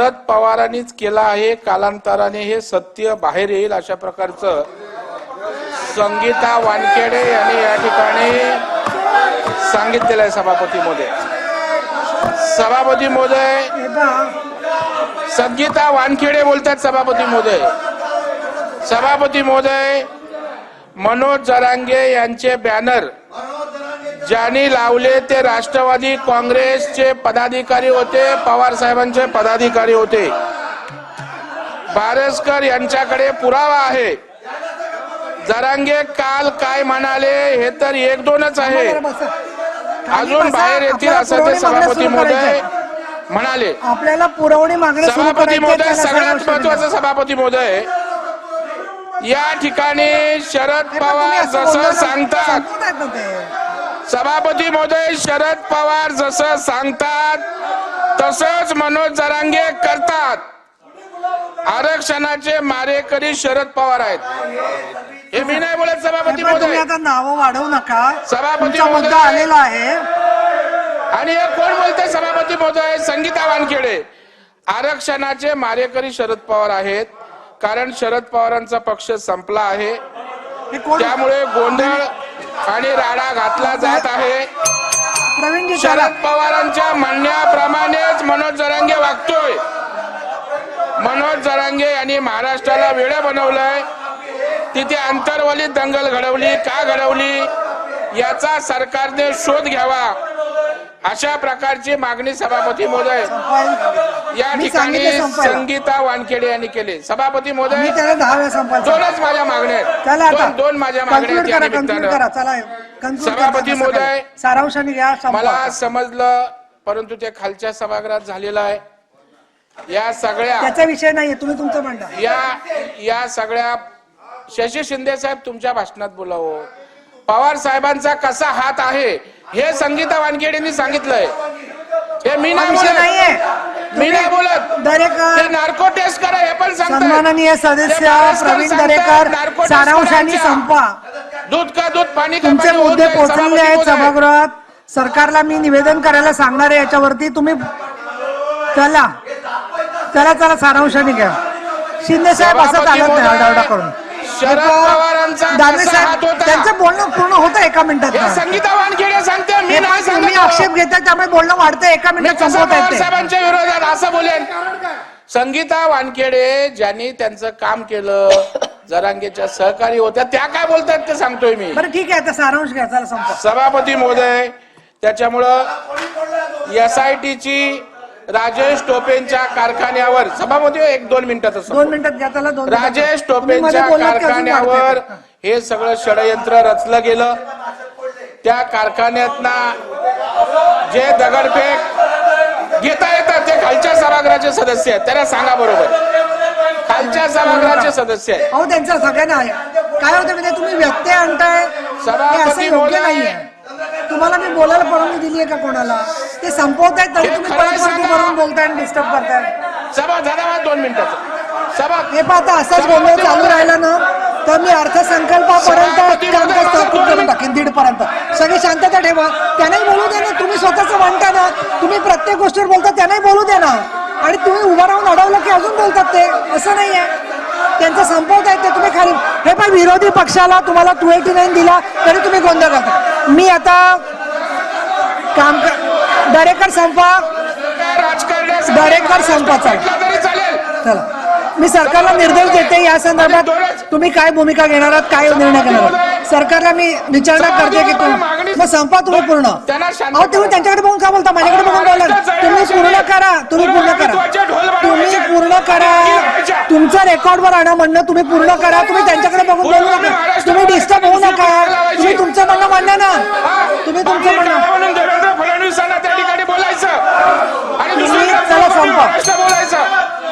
शरद पवारांनीच केला आहे. कालांतराने हे सत्य बाहेर येईल अशा प्रकारचं संगीता वानखेडे यांनी या ठिकाणी सांगितलेलं आहे सभापती मोदय सभापती मोदय संगीता वानखेडे बोलतात सभापती मोदय सभापती महोदय मनोज जरांगे यांचे बॅनर ज्यांनी लावले ते राष्ट्रवादी काँग्रेसचे पदाधिकारी होते पवार साहेबांचे पदाधिकारी होते. बारसकर यांच्याकडे पुरावा आहे. जरांगे काल काय म्हणाले हे तर एक दोनच आहे. अजून बाहेर येतील असं ते सभापती महोदय म्हणाले. आपल्याला पुरवणी मागणी सभापती महोदय सगळ्यात महत्वाचं सभापती महोदय या ठिकाणी शरद पवार जसं सांगतात. सभापती महोदय शरद पवार जसं सांगतात तसंच मनोज जरांगे करतात. आरक्षणाचे मारेकरी शरद पवार आहेत. हे मी नाही बोलत सभापती महोदय. आता नावं वाढवू नका. सभापती मुद्दा. आलेला आहे. आणि हे कोण बोलते सभापती महोदय? संगीता वानखेडे. आरक्षणाचे मारेकरी शरद पवार आहेत. कारण शरद पवारांचा पक्ष संपला आहे. त्यामुळे गोंधळ आणि राडा घातला जात आहे. शरद पवारांच्या म्हणण्याप्रमाणेच मनोज जरांगे वागतोय. मनोज जरांगे यांनी महाराष्ट्राला वेळ बनवलंय. तिथे अंतरवलीत दंगल घडवली का घडवली? याचा सरकारने शोध घ्यावा. अशा प्रकारची मागणी सभापती महोदय. या ठिकाणी. संगीता वानखेडे यांनी केली. सभापती महोदय दोनच माझ्या मागण्या आहेत. दोन माझ्या मागण्या सभापती महोदय. सारांशाने घ्या. मला समजलं परंतु ते खालच्या सभागृहात झालेलं आहे. या सगळ्या त्याचा विषय नाहीये तुम्ही तुमचं म्हणता. या या सगळ्या शशी शिंदे साहेब तुमच्या भाषणात बोलावं. पवार साहेबांचा कसा हात आहे हे संगीता वानखेडेंनी सांगितलंय. हे मी नाही बोलत. नाहीये. मी नाही बोलत. दरेकर. नार्को टेस्ट करा हे पण. सन्माननीय सदस्य प्रवीण दरेकर सारांशाने. संपवा. दूध का दूध पाणी का तुमचे पाणी मुद्दे सभापती आहेत. सभागृहात. सरकारला मी निवेदन करायला सांगणार आहे याच्यावरती. तुम्ही चला. चला चला सारांशाने घ्या. शिंदे साहेब असं सभापती चालत नाही आरडाओरडा करून. शरद पवारांचा दानवे कसा हात साहेब होता? त्यांचं बोलणं पूर्ण होतं एका मिनिटात. हे संगीता वानखेडे सांगते मी हे नाही तुम्ही सांगत आक्षेप घेताय त्यामुळे बोलणं वाढतं एका मी मिनिटात कसं संपवता पवार येते. साहेबांच्या विरोधात असं बोलेन. संगीता वानखेडे ज्यांनी त्यांचं काम केलं जरांगेच्या सहकारी होत्या त्या काय बोलतात ते सांगतोय मी. बरं ठीक आहे आता सारांश घ्या चला संपवा. सभापती महोदय त्याच्यामुळं एस आय टीची राजेश टोपेंच्या कारखान्यावर सभापती एक दोन मिनिटाचं दोन मिनिटात घ्या दोन. राजेश टोपेंच्या कारखान्यावर. हे सगळं षडयंत्र रचलं गेलं त्या कारखान्यातना जे दगडफेक घेता येतात ते खालच्या सभागृहाचे सदस्य आहेत त्यांना सांगा बरोबर खालच्या सभागृहाचे सदस्य आहेत अहो त्यांचं सगळ्यांना आहे काय होतं म्हणजे तुम्ही व्यत्यय आणताय हे सभापती. नाहीये तुम्हाला मी बोलायला परवानगी दिली आहे का कोणाला? ते संपवतायत तरी तुम्ही परत. करून बोलताय आणि डिस्टर्ब करताय. सभा झाला दोन मिनिटाचं. सभा हे पण आता असाच गोंधळ चालू राहिला ना तर मी अर्थसंकल्पापर्यंत कामकाज तहकूब करून. टाकेन दीड पर्यंत सगळी शांतता ठेवा. त्यांनाही बोलू दे ना तुम्ही स्वतःच म्हणता ना. तुम्ही प्रत्येक गोष्टीवर बोलता त्यांनाही बोलू दे ना. आणि तुम्ही उभं राहून अडवलं की अजून बोलतात ते. असं नाहीये त्यांचं संपवता येते तुम्ही खाली हे पण विरोधी पक्षाला तुम्हाला टू एटी नाईन दिला तरी तुम्ही गोंधळ करता मी आता काम दरेकर संपा. दरेकर संपाचा. चला. मी सरकारला निर्देश देते या संदर्भात तुम्ही काय भूमिका घेणार आहात काय निर्णय घेणार आहात? सरकारला मी विचारणा करते की तुम्ही मग संपा तुम्ही पूर्ण. अहो तुम्ही त्यांच्याकडे बघून का बोलता? माझ्याकडे बघून बोला तुम्ही पूर्ण करा तुम्ही पूर्ण करा. तुम्ही पूर्ण करा. तुमचं रेकॉर्डवर आणा म्हणणं तुम्ही पूर्ण करा. तुम्ही त्यांच्याकडे बघून बोलू नका. तुम्ही डिस्टर्ब होऊ नका. तुम्ही तुमचं म्हणणं मांडा ना. तुम्ही तुमचं म्हणणं म्हणून देवेंद्र फडणवीसांना त्या ठिकाणी बोलायचं. आणि तुम्ही दुसरीकडे चला संपा. महाराष्ट्र बोलायचं.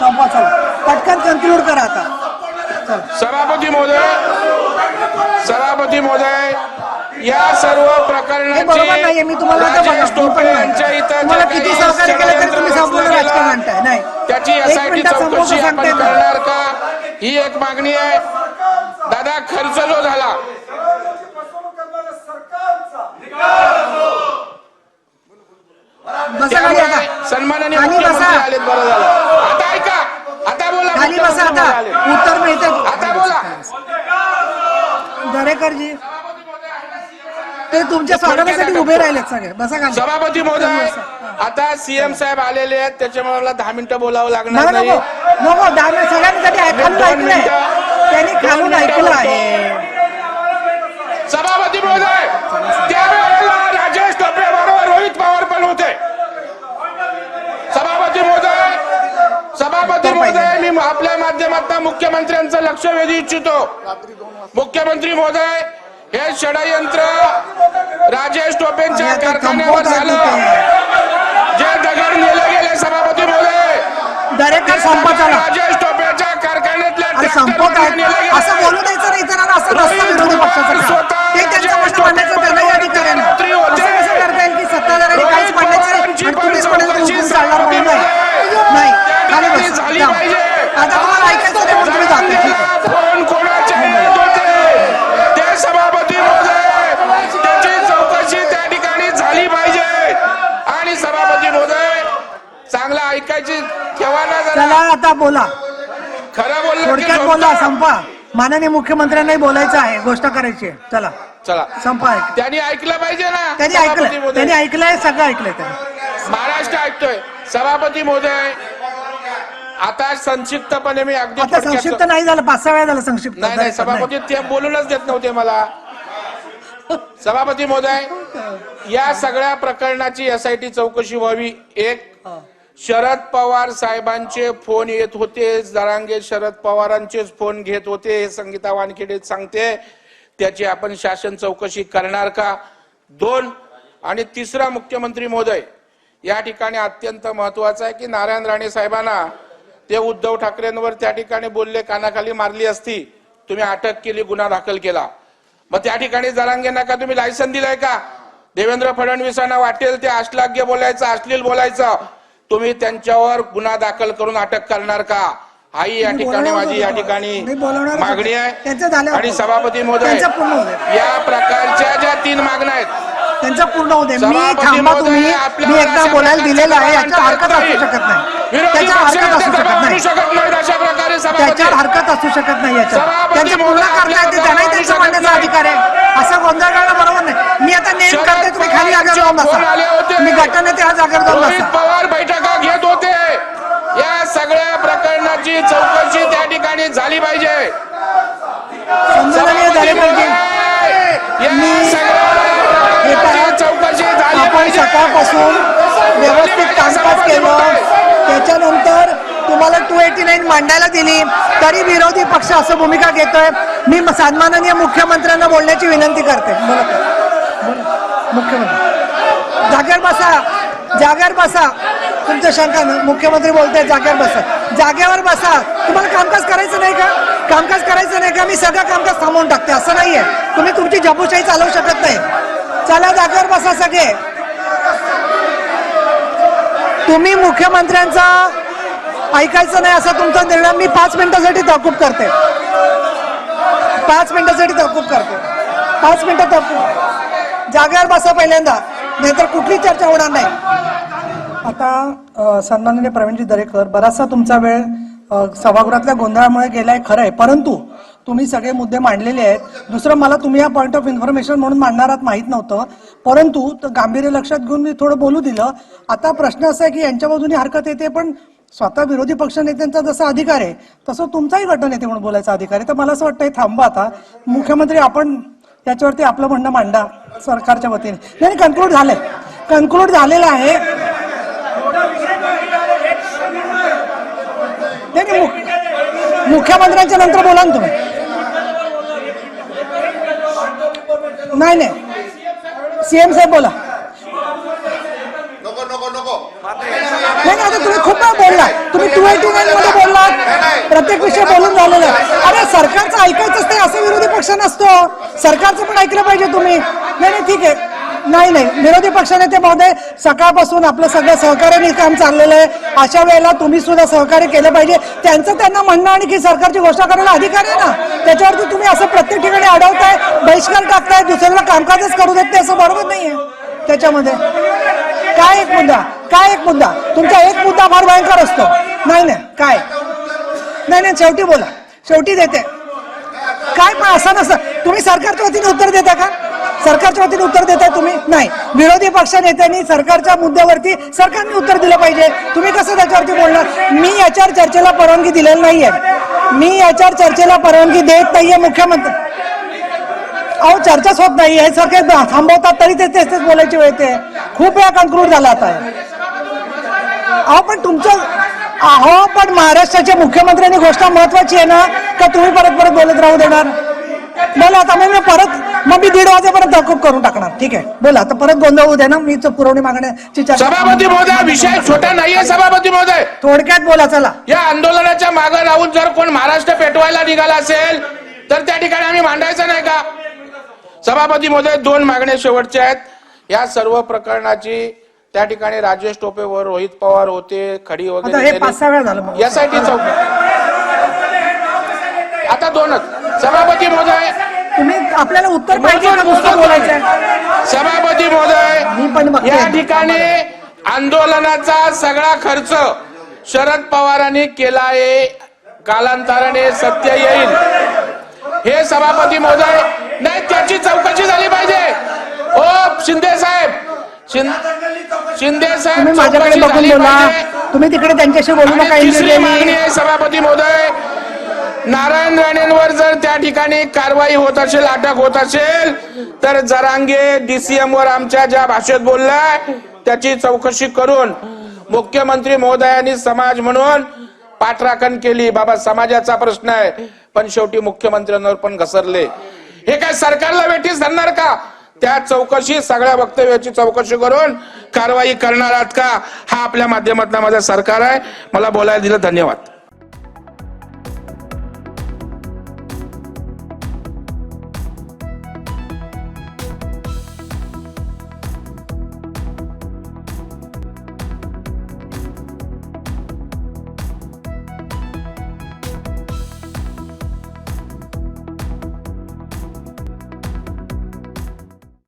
संपा चला. पटकन कन्क्लूड करा आता. सभापती महोदय सभापती महोदय या सर्व हे बरोबर नाहीये मी प्रकरणाची तुम्हाला आता राजेश बघा, मी टोपे यांच्या तुम्हाला जे किती काही सहकार्य केलं तरी षडयंत्र तुम्ही रचलं संपूर्ण गेलं, राजकारण आणताय नाही. त्याची एक एसआयटी मिनिटात संपवतो चौकशी आपण सांगते ना. करणार का? ही एक मागणी आहे. दादा खर्च जो झाला बसा खाली आता. सन्माननीय खाली मुख्यमंत्री बसा. आलेत बरं झालं. आता खाली बसा आता. आले. उत्तर मिळते आता बोला. दरेकरजी ते तुमच्या स्वागतासाठी उभे राहिलेत सगळे. बसा खाली. सभापती महोदय आता सीएम साहेब आलेले आहेत त्याच्यामुळे मला दहा मिनिटं बोलावं लागणार नको नाही. नको नको दहा सगळ्यांनी कधी ऐक- खालून दोन ऐकलंय. मिनिटं- त्यांनी दोन खालून मिनिटं ऐकलं बोलतो. आहे सभापती महोदय त्यावेळेला राजेश टोपे बरोबर रोहित पवार पण होते सभापती महोदय सभापती महोदय मी आपल्या माध्यमातून मुख्यमंत्र्यांचं लक्ष वेधू इच्छितो. मुख्यमंत्री महोदय हे षडयंत्र राजेश टोपेंच्या कारखान्यावर झालं. जे दगड नेले गेले सभापती महोदय राजेश टोपेच्या कारखान्यातल्या. असं बोलू द्यायचं नाही इतरांना असं नसतं विरोधी पक्षाचं काम. ते त्यांचं म्हणणं मांडायचं त्यांनाही अधिकार आहे ना असं कसं करता येईल की सत्ताधाऱ्यांनी काहीच मांडायचं नाही आणि तुम्हीच म्हणायचं उठून चालणार म्हणून नाही नाही खाली बस झाली जाऊ. पाहिजे. आता तुम्हाला ऐकायचं ते म्हणून तुम्ही जाते ठीक आहे फोन कोणाचे येत होते ते सभापती महोदय त्याची चौकशी त्या ठिकाणी झाली पाहिजे आणि सभापती महोदय चांगला ऐकायची चला जरा. आता बोला. खरं बोललं की थोडक्यात. बोला संपा. माननीय मुख्यमंत्र्यांनाही बोलायचं आहे गोष्ट करायची आहे. चला. चला. संपा ऐक. त्यांनी ऐकलं पाहिजे ना त्यांनी सभापती ऐकलं महोदय. त्यांनी ऐकलंय सगळं ऐकलंय त्यांनी. महाराष्ट्र ऐकतोय. सभापती महोदय आता संक्षिप्तपणे मी अगदी आता थोडक्यात- संक्षिप्त नाही झालं पाच सहा वेळा झालं संक्षिप्त. नाही नाही सभापती ते बोलूनच देत नव्हते मला. सभापती महोदय या सगळ्या प्रकरणाची एसआयटी चौकशी व्हावी. एक शरद पवार साहेबांचे फोन येत होते. जरांगे शरद पवारांचेच फोन घेत होते. हे संगीता वानखेडे सांगते. त्याची आपण शासन चौकशी करणार का? दोन. आणि तिसरा मुख्यमंत्री महोदय या ठिकाणी अत्यंत महत्वाचं आहे की नारायण राणे साहेबांना ते उद्धव ठाकरेंवर त्या ठिकाणी बोलले कानाखाली मारली असती. तुम्ही अटक केली गुन्हा दाखल केला. मग त्या ठिकाणी जरांगेंना का तुम्ही लायसन दिलाय का? देवेंद्र फडणवीसांना वाटेल ते अश्लाघ्य बोलायचं अश्लील बोलायचं. तुम्ही त्यांच्यावर गुन्हा दाखल करून अटक करणार का हाही या ठिकाणी माझी या. ठिकाणी. मागणी आहे आणि. सभापती महोदय. या प्रकारच्या ज्या तीन मागण्या आहेत त्यांचं पूर्ण दे. मी थांबा तुम्ही. मी एकदा बोलायला दिलेलं आहे. दबाव हरकत असू शकत नाही. त्याच्यावर हरकत असू शकत नाही. त्याच्यावर हरकत असू शकत नाही सभापती त्यांचं पूर्ण करता येते त्यांनाही त्यांचा मांडण्याचा अधिकार आहे. असं गोंधळ करणं बरोबर नाही. मी आता नेम करते तुम्ही खाली जागेवर जाऊन होते. बसा मी गटाने त्या जागेवर जाऊन बसा. पवार बैठका घेत होते. या सगळ्या प्रकरणाची चौकशी त्या ठिकाणी झाली पाहिजे. झाले पाहिजे या मी- सगळ्या हे पहा, प्रकरणाची चौकशी झाली आपण पाहिजे सकाळपासून व्यवस्थित कामकाज केलं. त्याच्यानंतर तुम्हाला टू एटी नाईन मांडायला दिली. तरी विरोधी पक्ष असं भूमिका घेतोय. मी सन्माननीय मुख्यमंत्र्यांना बोलण्याची विनंती करते. मुख्यमंत्री. जागेवर बसा. जागेवर बसा. तुमच्या शंका मुख्यमंत्री बोलताय जागेवर बसा. जागेवर बसा. तुम्हाला कामकाज करायचं नाही का? कामकाज करायचं नाही का? मी सगळं कामकाज थांबवून टाकते. असं नाहीये. तुम्ही तुमची जबूशाही चालवू शकत नाही. चला जागेवर बसा सगळे. तुम्ही मुख्यमंत्र्यांचा ऐकायचं नाही असा तुमचा निर्णय मी पाच मिनिटासाठी तहकूब करते. पाच मिनिटासाठी तहकूब करते. पाच मिनिटं तहकूब. जागेवर बसा पहिल्यांदा. नाहीतर कुठली चर्चा होणार नाही. आता सन्माननीय प्रवीणजी दरेकर बराचसा तुमचा वेळ सभागृहातल्या गोंधळामुळे गेलाय खरं आहे परंतु तुम्ही सगळे मुद्दे मांडलेले आहेत. दुसरं मला तुम्ही या पॉईंट ऑफ इन्फॉर्मेशन म्हणून मांडणार आहात माहीत नव्हतं. परंतु गांभीर्य लक्षात घेऊन मी थोडं बोलू दिलं. आता प्रश्न असा आहे की यांच्या बाजूने हरकत येते पण स्वतः विरोधी पक्षनेत्यांचा जसा अधिकार आहे तसं तुमचाही गटनेते म्हणून बोलायचा अधिकार आहे. तर मला असं वाटतं हे थांबा आता. मुख्यमंत्री आपण याच्यावरती आपलं म्हणणं मांडा सरकारच्या वतीने. नाही कन्क्लूड झालंय. कन्क्लूड झालेलं आहे. मुख्यमंत्र्यांच्या नंतर बोला ना तुम्ही. नाही नाही. सीएम साहेब बोला. नको नको नको. नाही आता तुम्ही खूप बोलला तुम्ही टू एटी नाईन मध्ये बोललात. प्रत्येक विषय बोलून झालेला आहे. अरे सरकारचं ऐकायचंच नाही असं विरोधी पक्ष नसतो. सरकारचं पण ऐकलं पाहिजे तुम्ही. नाही नाही ठीक आहे. नाही नाही. विरोधी पक्षनेते महोदय सकाळपासून आपलं सगळं सहकार्याने काम चाललेलं आहे. अशा वेळेला तुम्ही सुद्धा सहकार्य केलं पाहिजे. त्यांचं त्यांना म्हणणं आणि की सरकारची घोषणा करायला अधिकार आहे ना? त्याच्यावरती तुम्ही असं प्रत्येक ठिकाणी अडवताय बहिष्कार टाकताय दुसऱ्याला कामकाजच करू देत नाही असं बरोबर नाही आहे त्याच्यामध्ये. काय एक मुद्दा? काय एक मुद्दा? तुमचा एक मुद्दा फार भयंकर असतो. नाही नाही. काय? नाही नाही. शेवटी बोला. शेवटी देते. काय? पण असं नसतं. तुम्ही सरकारच्या वतीने उत्तर देता का? सरकारच्या वतीने उत्तर देताय तुम्ही? नाही. विरोधी पक्ष नेत्यांनी सरकारच्या मुद्द्यावरती सरकारने उत्तर दिलं पाहिजे. तुम्ही कसं त्याच्यावरती बोलणार? मी याच्यावर चर्चेला परवानगी दिलेली नाहीये. मी याच्यावर चर्चेला परवानगी देत नाहीये मुख्यमंत्री. अहो चर्चाच होत नाही हे सारखे थांबवतात तरी ते तेच तेच बोलायची वेळ ते खूप वेळा कन्क्लूड झाला आता. अहो पण तुमचं अहो पण महाराष्ट्राच्या मुख्यमंत्र्यांनी गोष्ट महत्वाची आहे ना का तुम्ही परत परत बोलत राहू देणार? बोला आता मग मी परत मग मी दीड वाजेपर्यंत तहकूब करून टाकणार. ठीक आहे? बोला आता परत गोंधळ होऊ दे ना. मी पुरवणी मागण्याची चर्चा सभापती महोदय विषय छोटा नाहीये सभापती महोदय. थोडक्यात बोला चला. या आंदोलनाच्या मागे राहून जर कोण महाराष्ट्र पेटवायला निघाला असेल तर त्या ठिकाणी आम्ही मांडायचं नाही का? सभापती महोदय दोन मागण्या शेवटच्या आहेत. या सर्व प्रकरणाची त्या ठिकाणी राजेश टोपेवर रोहित पवार होते खडी आता वगैरे हे केली. पाच सहा वेळा झालं मग. यासाठी चौक आता दोनच. सभापती महोदय तुम्ही आपल्याला उत्तर पाहिजे का? नुसतं बोलायचंय. सभापती महोदय. या ठिकाणी आंदोलनाचा सगळा खर्च शरद पवारांनी केला आहे कालांतराने सत्य येईल. हे सभापती महोदय नाही त्याची चौकशी झाली पाहिजे. ओ शिंदे साहेब शिंदे साहेब माझ्याकडे बघून बोला. तुम्ही तिकडे त्यांच्याशी बोलू नका सभापती महोदय नारायण राणेंवर जर त्या ठिकाणी कारवाई होत असेल अटक होत असेल तर जरांगे डीसीएम वर आमच्या ज्या भाषेत बोललाय त्याची चौकशी करून मुख्यमंत्री महोदयांनी समाज म्हणून पाठराखण केली. बाबा समाजाचा प्रश्न आहे पण शेवटी मुख्यमंत्र्यांवर पण घसरले. हे काय सरकारला वेठीस धरणार का? त्या चौकशी सगळ्या वक्तव्याची चौकशी करून कारवाई करणार आहात का? हा आपल्या माध्यमातला माझा सरकार आहे. मला बोलायला दिलं धन्यवाद.